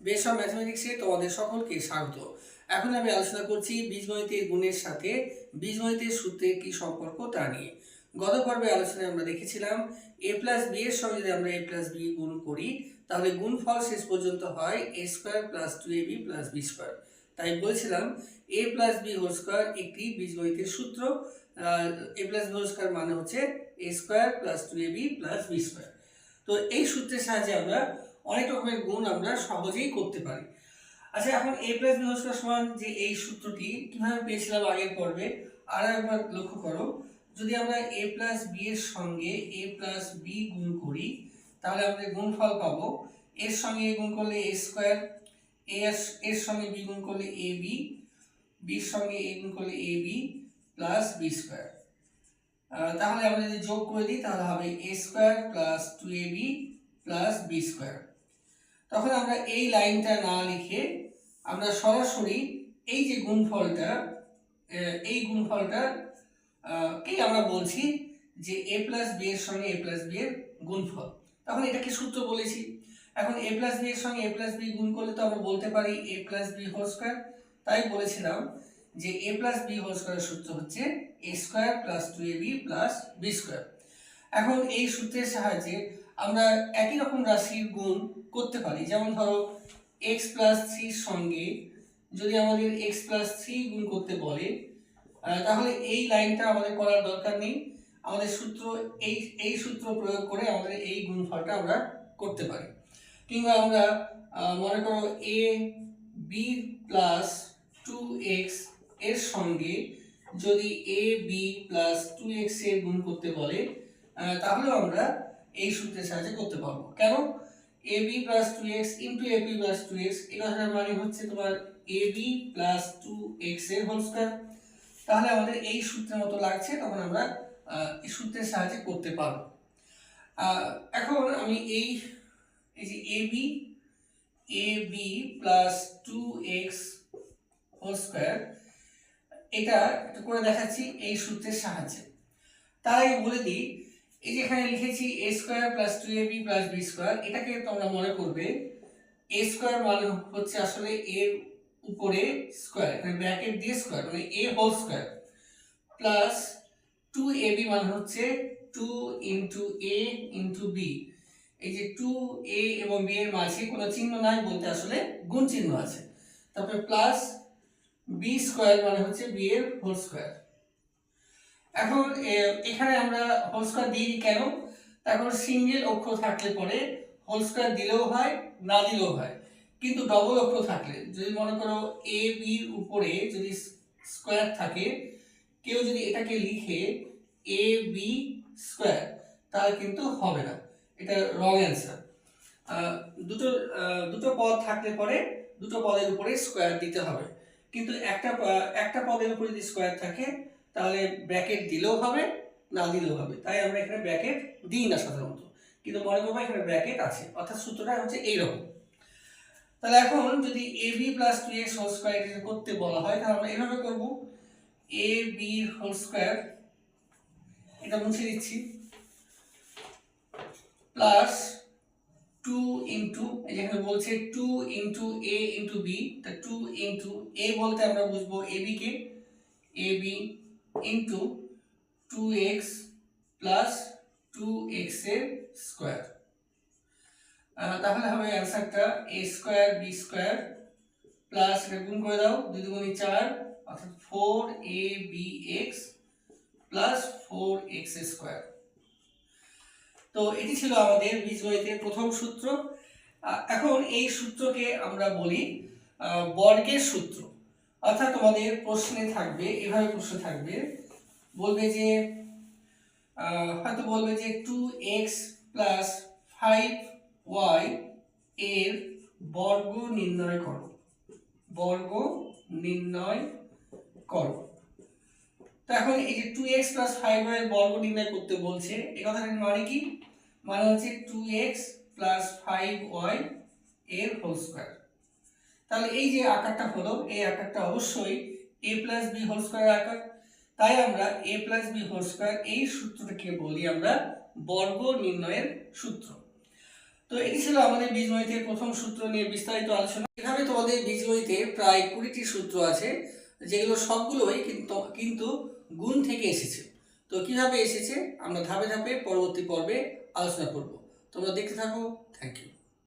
বেশ অফ ম্যাথমেটিক্সে তোমাদের সকলকে স্বাগত। এখন আমি আলোচনা করছি বীজগণিতের গুণের সাথে বীজগণিতের সূত্রের কি সম্পর্ক তা নিয়ে। গত পর্বে আলোচনায় আমরা দেখেছিলাম এ প্লাস বি এর সঙ্গে যদি আমরা এ প্লাস বি গুণ করি, তাহলে গুণফল শেষ পর্যন্ত হয় A square plus two A B plus B square তাই বলছিলাম A plus B whole square একটি বীজগণিতের সূত্র A plus B whole square মানে হচ্ছে A square plus two A B plus B square তো এই সূত্রের সাহায্যে আমরা অনেক রকমের গুণ আমরা সহজেই করতে পারি। আচ্ছা এখন এ প্লাস বি হোল সমান যে এই সূত্রটি কীভাবে পেয়েছিলাম আগের পর্বে আর একবার লক্ষ্য করো। যদি আমরা এ প্লাস বি এর সঙ্গে এ প্লাস বি গুণ করি, তাহলে আমাদের গুণফল পাবো। এর সঙ্গে এ গুণ করলে এ স্কোয়ার এর সঙ্গে বি গুণ করলে এ বি বির সঙ্গে এ গুণ করলে A B plus B square তাহলে আমরা যদি যোগ করে দিই, তাহলে হবে A square plus two A B plus B square তখন আমরা এই লাইনটা না লিখে আমরা সরাসরি এই যে গুণফলটা এই গুণফলটা কেই আমরা বলছি যে এ প্লাস বি এর সঙ্গে এ প্লাস বি এর গুণফল। তখন এটাকে সূত্র বলেছি? এখন এ প্লাস বি এর সঙ্গে এ প্লাস বি গুণ করলে তো আমরা বলতে পারি A plus B whole square তাই বলেছিলাম যে এ প্লাস বি হোল স্কোয়ারের সূত্র হচ্ছে A square plus two A B plus B square এখন এই সূত্রের সাহায্যে আমরা একই রকম রাশির গুণ করতে পারি। যেমন ধরো এক্স প্লাস থ্রির সঙ্গে যদি আমাদের এক্স প্লাস থ্রি গুণ করতে বলে তাহলে এই লাইনটা আমাদের করার দরকার নেই। আমাদের সূত্র এই এই সূত্র প্রয়োগ করে আমাদের এই গুণফলটা আমরা করতে পারি। কিংবা আমরা মনে করো এ বি প্লাস টু এক্সের সঙ্গে যদি এ বি প্লাস টু এক্সের গুণ করতে বলে তাহলেও আমরা এই সূত্রের সাহায্যে করতে পারব। কেন? A B plus two X into A B plus two X কথাটার মানে হচ্ছে তোমার এ বি প্লাস টু এক্সের হোল স্কোয়ার তাহলে আমাদের এই সূত্রের মতো লাগছে, তখন আমরা এই সূত্রের সাহায্যে করতে পারব। এখন আমি এই এই যে A B A B plus two X whole square এটা একটু করে দেখাচ্ছি এই সূত্রের সাহায্যে। আগে বলে দিই এই যে এখানে লিখেছি A square plus two A B plus B square এটাকে তোমরা মনে করবে এ স্কোয়ার মানে হচ্ছে আসলে এর উপরে স্কোয়ার এখানে ব্র্যাকেট দিয়ে স্কোয়ার মানে A whole square plus two A B মানে হচ্ছে two into A into B এই যে টু এ এবং বি এর মাঝে কোনো চিহ্ন নাই বলতে আসলে গুণ চিহ্ন আছে, তারপরে প্লাস বি স্কোয়ার মানে হচ্ছে বি এর হোল স্কোয়ার এখন এখানে আমরা হোল স্কোয়ার দিই কেন? এখন সিঙ্গেল অক্ষর থাকলে পরে হোল স্কোয়ার দিলেও হয়, না দিলেও হয়। কিন্তু ডবল অক্ষর থাকলে, যদি মনে করো এ বির উপরে যদি স্কোয়ার থাকে, কেউ যদি এটাকে লিখে এ বি স্কোয়ার তাহলে কিন্তু হবে না। এটা রং অ্যান্সার দুটো দুটো পদ থাকলে পরে দুটো পদের উপরে স্কোয়ার দিতে হবে। কিন্তু একটা একটা পদের উপরে যদি স্কোয়ার থাকে তাহলে ব্র্যাকেট দিলেও হবে, না দিলেও হবে। তাই আমরা এখানে ব্র্যাকেট দিই না সাধারণত। কিন্তু মনে করব এখানে ব্র্যাকেট আছে, অর্থাৎ সূত্রটা হচ্ছে এইরকম। তাহলে এখন যদি A B plus two X whole square এটা করতে বলা হয়, তাহলে আমরা এভাবে করব। এ বি হোল স্কোয়ার এটা মুছে দিচ্ছি প্লাস টু ইন্টু যেখানে বলছে two into A into B তা টু ইন্টু এ বলতে আমরা বুঝব A B K. A B into two X plus two এক্সের স্কোয়ার তাহলে হবে অ্যান্সারটা A square B square plus এটা গুণ করে দাও, দুই দুগুণি চার, অর্থাৎ four A B X plus four X square তো এটি ছিল আমাদের বীজগণিতের প্রথম সূত্র। এখন এই সূত্রকে আমরা বলি বর্গের সূত্র। অর্থাৎ তোমাদের প্রশ্নে থাকবে, এভাবে প্রশ্ন থাকবে, বলবে যে হয়তো বলবে যে two X plus five Y এর বর্গ নির্ণয় করো। বর্গ নির্ণয় করো। তো এখন এই যে two X plus five Y বর্গ নির্ণয় করতে বলছে এই কথাটার মানে কি? মানে হচ্ছে two X plus five Y এর হোল স্কোয়ার তাহলে এই যে আকারটা হলো, এই আকারটা অবশ্যই A plus B whole square আকার। তাই আমরা A plus B whole square এই সূত্রটাকে বলি আমরা বর্গ নির্ণয়ের সূত্র। তো এটি ছিল আমাদের বীজগণিতের প্রথম সূত্র নিয়ে বিস্তারিত আলোচনা। এভাবে তোমাদের বীজগণিতে প্রায় কুড়িটি সূত্র আছে, যেগুলো সবগুলোই কিন্তু কিন্তু গুণ থেকে এসেছে। তো কীভাবে এসেছে, আমরা ধাপে ধাপে পরবর্তী পর্বে আলোচনা করব। তোমরা দেখতে থাকো। Thank you